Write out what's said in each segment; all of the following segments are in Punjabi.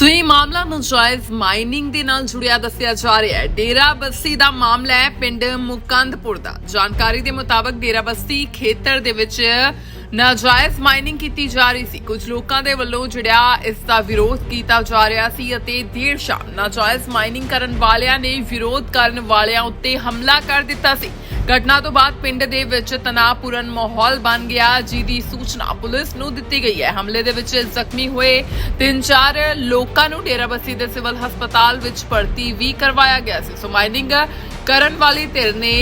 ਸੋ ਇਹ ਮਾਮਲਾ ਨਜਾਇਜ਼ ਮਾਈਨਿੰਗ ਦੇ ਨਾਲ ਜੁੜਿਆ ਦੱਸਿਆ ਜਾ ਰਿਹਾ ਹੈ। ਡੇਰਾ ਬੱਸੀ ਦਾ ਮਾਮਲਾ ਹੈ ਪਿੰਡ ਮੁਕੰਦਪੁਰ ਦਾ। ਜਾਣਕਾਰੀ ਦੇ ਮੁਤਾਬਕ ਡੇਰਾ ਬੱਸੀ ਖੇਤਰ ਦੇ ਵਿੱਚ ਨਾਜਾਇਜ਼ ਮਾਈਨਿੰਗ ਕੀਤੀ ਜਾ ਰਹੀ ਸੀ। ਕੁਝ ਲੋਕਾਂ ਦੇ ਵੱਲੋਂ ਜਿਹੜਾ ਇਸ ਦਾ ਵਿਰੋਧ ਕੀਤਾ ਜਾ ਰਿਹਾ ਸੀ ਅਤੇ ਦੇਰ ਸ਼ਾਮ ਨਾਜਾਇਜ਼ ਮਾਈਨਿੰਗ ਕਰਨ ਵਾਲਿਆਂ ਨੇ ਵਿਰੋਧ ਕਰਨ ਵਾਲਿਆਂ ਉੱਤੇ ਹਮਲਾ ਕਰ ਦਿੱਤਾ ਸੀ। ਘਟਨਾ ਤੋਂ ਬਾਅਦ ਪਿੰਡ ਦੇ ਵਿੱਚ ਤਣਾਅਪੂਰਨ ਮਾਹੌਲ ਬਣ ਗਿਆ। ਜਿਹਦੀ ਸੂਚਨਾ ਪੁਲਿਸ ਨੂੰ ਦਿੱਤੀ ਗਈ ਹੈ। ਹਮਲੇ ਦੇ ਵਿੱਚ ਜ਼ਖਮੀ ਹੋਏ ਤਿੰਨ ਚਾਰ ਲੋਕਾਂ ਨੂੰ ਡੇਰਾਬੱਸੀ ਦੇ ਸਿਵਲ ਹਸਪਤਾਲ ਵਿੱਚ ਭਰਤੀ ਵੀ ਕਰਵਾਇਆ ਗਿਆ ਸੀ। ਸੋ ਮਾਈਨਿੰਗ ਕਰਨ ਵਾਲੀ ਧਿਰ ਨੇ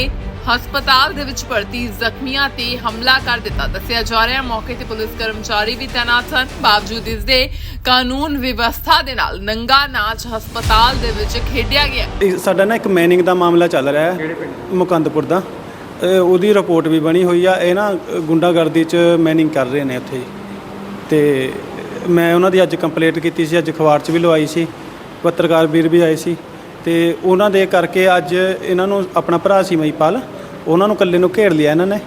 ਹਸਪਤਾਲ ਦੇ ਵਿੱਚ ਭਰਤੀ ਜ਼ਖਮੀਆਂ ਤੇ ਹਮਲਾ ਕਰ ਦਿੱਤਾ। ਦੱਸਿਆ ਜਾ ਰਿਹਾ ਹੈ ਮੌਕੇ ਤੇ ਪੁਲਿਸ ਕਰਮਚਾਰੀ ਵੀ ਤੈਨਾਤ ਸਨ। ਬਾਵਜੂਦ ਇਸ ਦੇ ਕਾਨੂੰਨ ਵਿਵਸਥਾ ਦੇ ਨਾਲ ਨੰਗਾ ਨਾਚ ਹਸਪਤਾਲ ਦੇ ਵਿੱਚ ਖੇਡਿਆ ਗਿਆ। ਇਹ ਸਾਡਾ ਨਾ ਇੱਕ ਮੈਨਿੰਗ ਦਾ ਮਾਮਲਾ ਚੱਲ ਰਿਹਾ ਹੈ ਮੁਕੰਦਪੁਰ ਦਾ। ਇਹ ਉਹਦੀ ਰਿਪੋਰਟ ਵੀ ਬਣੀ ਹੋਈ ਆ। ਇਹ ਨਾ ਗੁੰਡਾਗਰਦੀ ਚ ਮੈਨਿੰਗ ਕਰ ਰਹੇ ਨੇ ਉੱਥੇ। ਤੇ ਮੈਂ ਉਹਨਾਂ ਦੀ ਅੱਜ ਕੰਪਲੇਂਟ ਕੀਤੀ ਸੀ ਅੱਜ ਅਖਬਾਰ 'ਚ ਵੀ ਲਵਾਈ ਸੀ। ਪੱਤਰਕਾਰ ਵੀਰ ਵੀ ਆਏ ਸੀ। ਤੇ ਉਹਨਾਂ ਦੇ ਕਰਕੇ ਅੱਜ ਇਹਨਾਂ ਨੂੰ ਆਪਣਾ ਭਰਾ ਸੀ ਮਈਪਾਲ ਉਹਨਾਂ ਨੂੰ ਇਕੱਲੇ ਨੂੰ ਘੇਰ ਲਿਆ ਇਹਨਾਂ ਨੇ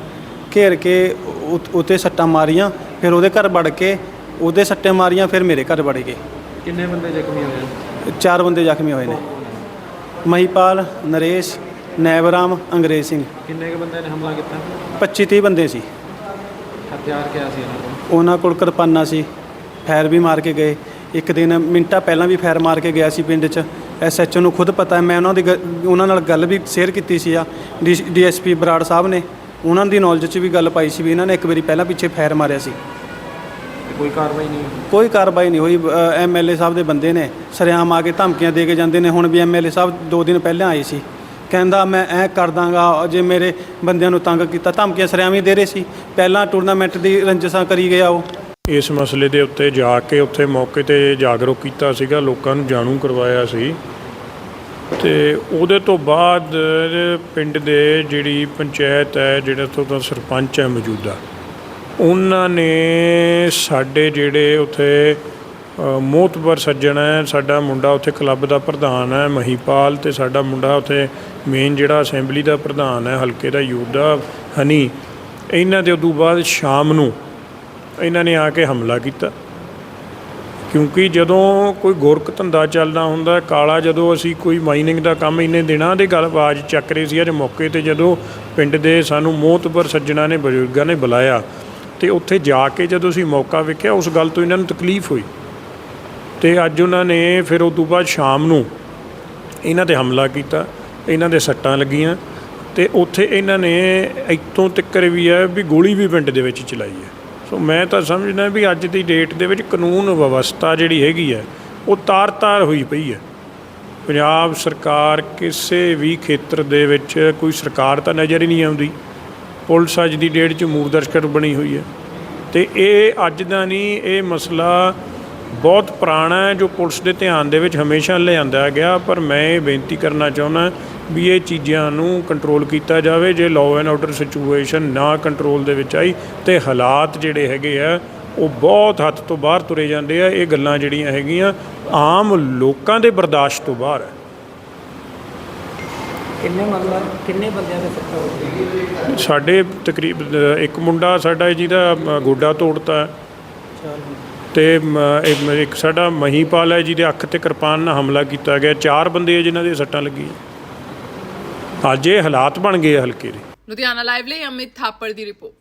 ਘੇਰ ਕੇ ਉ- ਉੱਤੇ ਸੱਟਾਂ ਮਾਰੀਆਂ ਫਿਰ ਉਹਦੇ ਘਰ ਵੜ ਕੇ ਉਹਦੇ ਸੱਟਾਂ ਮਾਰੀਆਂ ਫਿਰ ਮੇਰੇ ਘਰ ਵੜ ਗਏ। ਕਿੰਨੇ ਬੰਦੇ ਜ਼ਖਮੀ ਹੋਏ ਚਾਰ ਬੰਦੇ ਜ਼ਖਮੀ ਹੋਏ ਨੇ। ਮਹੀਪਾਲ ਨਰੇਸ਼ ਨੈਵਰਾਮ ਅੰਗਰੇਜ਼ ਸਿੰਘ। ਕਿੰਨੇ ਕੁ ਬੰਦੇ ਨੇ ਹਮਲਾ ਕੀਤਾ? 25 30 ਬੰਦੇ ਸੀ। ਹਥਿਆਰ ਕਿਆ ਸੀ ਇਹਨਾਂ ਕੋਲ? ਉਹਨਾਂ ਕੋਲ ਕਿਰਪਾਨਾਂ ਸੀ ਫਾਇਰ ਵੀ ਮਾਰ ਕੇ ਗਏ। ਇੱਕ ਦਿਨ ਮਿੰਟਾਂ ਪਹਿਲਾਂ ਵੀ ਫਾਇਰ ਮਾਰ ਕੇ ਗਿਆ ਸੀ ਪਿੰਡ 'ਚ। ਐਸਐਚਓ ਨੂੰ ਖੁਦ ਪਤਾ ਹੈ ਮੈਂ ਉਹਨਾਂ ਦੀ ਗ- ਉਹਨਾਂ ਨਾਲ ਗੱਲ ਵੀ ਸ਼ੇਅਰ ਕੀਤੀ ਸੀ ਆ। ਡੀਐਸਪੀ ਬਰਾੜ ਸਾਹਿਬ ਨੇ ਉਹਨਾਂ ਦੀ ਨੌਲੇਜ 'ਚ ਵੀ ਗੱਲ ਪਾਈ ਸੀ ਵੀ ਇਹਨਾਂ ਨੇ ਇੱਕ ਵਾਰੀ ਪਹਿਲਾਂ ਪਿੱਛੇ ਫਾਇਰ ਮਾਰਿਆ ਸੀ। ਤੇ ਕੋਈ ਕਾਰਵਾਈ ਨਹੀਂ ਹੋਈ? ਕੋਈ ਕਾਰਵਾਈ ਨਹੀਂ ਹੋਈ। ਐਮਐਲਏ ਸਾਹਿਬ ਦੇ ਬੰਦੇ ਨੇ ਸਰਿਆਮ ਆ ਕੇ ਧਮਕੀਆਂ ਦੇ ਕੇ ਜਾਂਦੇ ਨੇ। ਹੁਣ ਵੀ ਐਮਐਲਏ ਸਾਹਿਬ ਦੋ ਦਿਨ ਪਹਿਲਾਂ ਆਏ ਸੀ। ਕਹਿੰਦਾ ਮੈਂ ਐ ਕਰ ਦਾਂਗਾ ਜੇ ਮੇਰੇ ਬੰਦਿਆਂ ਨੂੰ ਤੰਗ ਕੀਤਾ। ਧਮਕੀਆਂ ਸਰਿਆਮ ਹੀ ਦੇ ਰਹੇ ਸੀ। ਪਹਿਲਾਂ ਟੂਰਨਾਮੈਂਟ ਦੀ ਰੰਜਸਾਂ ਕਰੀ ਗਿਆ ਉਹ। ਇਸ ਮਸਲੇ ਦੇ ਉੱਤੇ ਜਾ ਕੇ ਉੱਥੇ ਮੌਕੇ ਤੇ ਜਾਗਰੂਕ ਕੀਤਾ ਸੀਗਾ ਲੋਕਾਂ ਨੂੰ ਜਾਣੂ ਕਰਵਾਇਆ ਸੀ। ਤੇ ਉਹਦੇ ਤੋਂ ਬਾਅਦ ਪਿੰਡ ਦੇ ਜਿਹੜੀ ਪੰਚਾਇਤ ਹੈ ਜਿਹੜਾ ਉੱਥੋਂ ਦਾ ਸਰਪੰਚ ਹੈ ਮੌਜੂਦਾ ਉਹਨਾਂ ਨੇ ਸਾਡੇ ਜਿਹੜੇ ਉੱਥੇ ਅ, ਮੋਹਤਬਰ ਸੱਜਣ ਹੈ ਸਾਡਾ ਮੁੰਡਾ ਉੱਥੇ ਕਲੱਬ ਦਾ ਪ੍ਰਧਾਨ ਹੈ ਮਹੀਪਾਲ ਤੇ ਸਾਡਾ ਮੁੰਡਾ ਉੱਥੇ ਮੇਨ ਜਿਹੜਾ ਅਸੈਂਬਲੀ ਦਾ ਪ੍ਰਧਾਨ ਹੈ ਹਲਕੇ ਦਾ ਯੂਥ ਦਾ ਹਨੀ। ਇਹਨਾਂ ਦੇ ਉਦੋਂ ਬਾਅਦ ਸ਼ਾਮ ਨੂੰ ਇਹਨਾਂ ਨੇ ਆ ਕੇ ਹਮਲਾ ਕੀਤਾ। ਕਿਉਂਕਿ ਜਦੋਂ ਕੋਈ ਗੁਰਕ ਧੰਦਾ ਚੱਲਦਾ ਹੁੰਦਾ, ਕਾਲਾ ਜਦੋਂ ਅਸੀਂ ਕੋਈ ਮਾਈਨਿੰਗ ਦਾ ਕੰਮ ਇੰਨੇ ਦਿਨਾਂ ਦੇ ਗੱਲ ਆਵਾਜ਼ ਚੱਕ ਰਹੇ ਸੀ, ਅੱਜ ਮੌਕੇ ਤੇ ਜਦੋਂ ਪਿੰਡ ਦੇ ਸਾਨੂੰ ਮੋਹਤਬਰ ਸੱਜਣਾ ਨੇ, ਬਜ਼ੁਰਗਾਂ ਨੇ ਬੁਲਾਇਆ, ਤੇ ਉੱਥੇ ਜਾ ਕੇ ਜਦੋਂ ਅਸੀਂ ਮੌਕਾ ਵੇਖਿਆ, ਉਸ ਗੱਲ ਤੋਂ ਇਹਨਾਂ ਨੂੰ ਤਕਲੀਫ ਹੋਈ। ਤੇ ਅੱਜ ਉਹਨਾਂ ਨੇ ਫਿਰ ਉਸ ਤੋਂ ਬਾਅਦ ਸ਼ਾਮ ਨੂੰ ਇਹਨਾਂ ਤੇ ਹਮਲਾ ਕੀਤਾ, ਇਹਨਾਂ ਦੇ ਸੱਟਾਂ ਲੱਗੀਆਂ, ਤੇ ਉੱਥੇ ਇਹਨਾਂ ਨੇ ਇੱਥੋਂ ਤੱਕਰ ਵੀ ਹੈ ਵੀ ਗੋਲੀ ਵੀ ਪਿੰਡ ਦੇ ਵਿੱਚ ਚਲਾਈ ਹੈ। ਸੋ ਮੈਂ ਤਾਂ ਸਮਝਦਾ ਵੀ ਅੱਜ ਦੀ ਡੇਟ ਦੇ ਵਿੱਚ ਕਾਨੂੰਨ ਵਿਵਸਥਾ ਜਿਹੜੀ ਹੈਗੀ ਹੈ, ਉਹ ਤਾਰ-ਤਾਰ ਹੋਈ ਪਈ ਹੈ। ਪੰਜਾਬ ਸਰਕਾਰ ਕਿਸੇ ਵੀ ਖੇਤਰ ਦੇ ਵਿੱਚ ਕੋਈ ਸਰਕਾਰ ਤਾਂ ਨਜ਼ਰ ਹੀ ਨਹੀਂ ਆਉਂਦੀ। ਪੁਲਿਸ ਅੱਜ ਦੀ ਡੇਟ 'ਚ ਮੂਰਦਰਸ਼ਕ ਬਣੀ ਹੋਈ ਹੈ। ਤੇ ਇਹ ਅੱਜ ਦਾ ਨਹੀਂ, ਇਹ ਮਸਲਾ ਬਹੁਤ ਪੁਰਾਣਾ ਹੈ, ਜੋ ਪੁਲਿਸ ਦੇ ਧਿਆਨ ਦੇ ਵਿੱਚ ਹਮੇਸ਼ਾ ਲਿਆਂਦਾ ਗਿਆ। ਪਰ ਮੈਂ ਇਹ ਬੇਨਤੀ ਕਰਨਾ ਚਾਹੁੰਦਾ ਵੀ ਇਹ ਚੀਜ਼ਾਂ ਨੂੰ ਕੰਟਰੋਲ ਕੀਤਾ ਜਾਵੇ ਜੇ ਲਾਅ ਐਂਡ ਆਰਡਰ ਸਿਚੁਏਸ਼ਨ ਨਾ ਕੰਟਰੋਲ ਦੇ ਵਿੱਚ ਆਈ ਤੇ ਹਾਲਾਤ ਜਿਹੜੇ ਹੈਗੇ ਆ ਉਹ ਬਹੁਤ ਹੱਦ ਤੋਂ ਬਾਹਰ ਤੁਰੇ ਜਾਂਦੇ ਆ। ਇਹ ਗੱਲਾਂ ਜਿਹੜੀਆਂ ਹੈਗੀਆਂ ਆਮ ਲੋਕਾਂ ਦੇ ਬਰਦਾਸ਼ਤ ਤੋਂ ਬਾਹਰ ਹੈ ਕਿੰਨੇ ਮਤਲਬ ਕਿੰਨੇ ਬੰਦਿਆਂ ਦੇ ਸੱਟਾਂ ਹੋਈਆਂ ਸਾਡੇ ਤਕਰੀਬ ਇੱਕ ਮੁੰਡਾ ਸਾਡਾ ਜਿਹਦਾ ਗੋਡਾ ਤੋੜਤਾ। ਤੇ ਇੱਕ ਸਾਡਾ ਮਹੀਪਾਲ ਹੈ ਜਿਹਦੇ ਅੱਖ ਤੇ ਕਿਰਪਾਨ ਨਾਲ ਹਮਲਾ ਕੀਤਾ ਗਿਆ। ਚਾਰ ਬੰਦੇ ਜਿਨ੍ਹਾਂ ਦੇ ਸੱਟਾਂ ਲੱਗੀਆਂ। ਅੱਜ ਇਹ ਹਾਲਾਤ ਬਣ ਗਏ ਹਲਕੇ ਦੇ। ਲੁਧਿਆਣਾ ਲਾਈਵ ਲਈ ਅਮਿਤ ਥਾਪੜ ਦੀ ਰਿਪੋਰਟ।